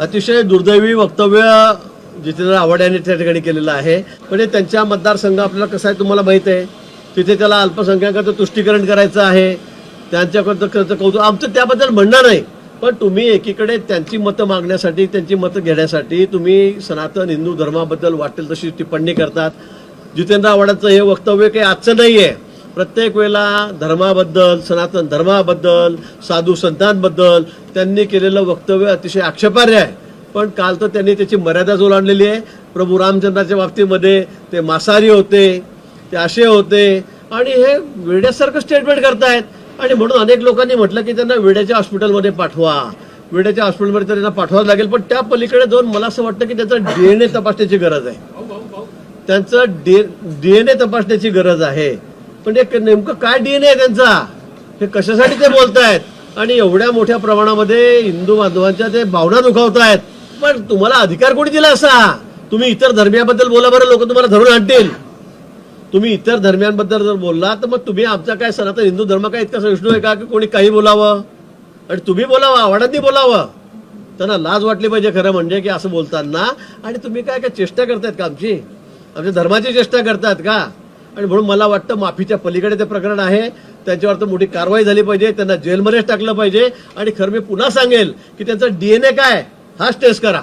अतिशय दुर्दैवी वक्तव्य जितेंद्र आव्हाड यांनी त्या ठिकाणी केलेलं आहे. पण हे त्यांच्या मतदारसंघ आपल्याला कसं आहे तुम्हाला माहीत आहे? तिथे त्याला अल्पसंख्याकाचं तुष्टीकरण करायचं आहे. त्यांच्याकडचं खर्च कौतुक आमचं त्याबद्दल म्हणणं नाही. पण तुम्ही एकीकडे त्यांची मतं मागण्यासाठी त्यांची मतं घेण्यासाठी तुम्ही सनातन हिंदू धर्माबद्दल वाटेल तशी टिप्पणी करतात. जितेंद्र आव्हाडांचं हे वक्तव्य काही आजचं नाही आहे प्रत्येक वेळेला धर्माबद्दल सनातन धर्माबद्दल साधू संतांबद्दल त्यांनी केलेलं वक्तव्य अतिशय आक्षेपार्ह आहे. पण काल तर त्यांनी त्याची मर्यादा ओलांडलेली आहे. प्रभू रामचंद्राच्या बाबतीमध्ये ते मांसाहारी होते ते असे होते आणि हे वेड्यासारखं स्टेटमेंट करतायत. आणि म्हणून अनेक लोकांनी म्हटलं की त्यांना वेड्याच्या हॉस्पिटलमध्ये पाठवा. वेड्याच्या हॉस्पिटलमध्ये तर त्यांना पाठवावं लागेल पण त्या पलीकडे जाऊन मला असं वाटतं की त्याचा डीएनए तपासण्याची गरज आहे. त्यांचं डी डीएनए तपासण्याची गरज आहे. पण एक नेमकं काय डीएनए आहे त्यांचा? हे कशासाठी ते बोलतायत? आणि एवढ्या मोठ्या प्रमाणामध्ये हिंदू बांधवांच्या ते भावना दुखावतायत. पण तुम्हाला अधिकार कोणी दिला असा? तुम्ही इतर धर्मियाबद्दल बोला बरं लोक तुम्हाला धरून आणतील. तुम्ही इतर धर्मियांबद्दल जर बोलला तर मग तुम्ही आमचा काय सनातन हिंदू धर्म काय इतका सहिष्णू आहे का? की कोणी काही बोलावं? आणि तुम्ही बोलावं आव्हाडांनी बोलावं? त्यांना लाज वाटली पाहिजे खरं म्हणजे की असं बोलताना. आणि तुम्ही काय काय चेष्टा करतायत का आमची? आमच्या धर्माची चेष्टा करतायत का? आणि म्हणून मला वाटतं माफीच्या पलीकडे ते प्रकरण आहे त्यांच्यावर तर मोठी कारवाई झाली पाहिजे त्यांना जेलमध्येच टाकलं पाहिजे. आणि खरं मी पुन्हा सांगेल की त्यांचा डीएनए काय हाच टेस्ट करा.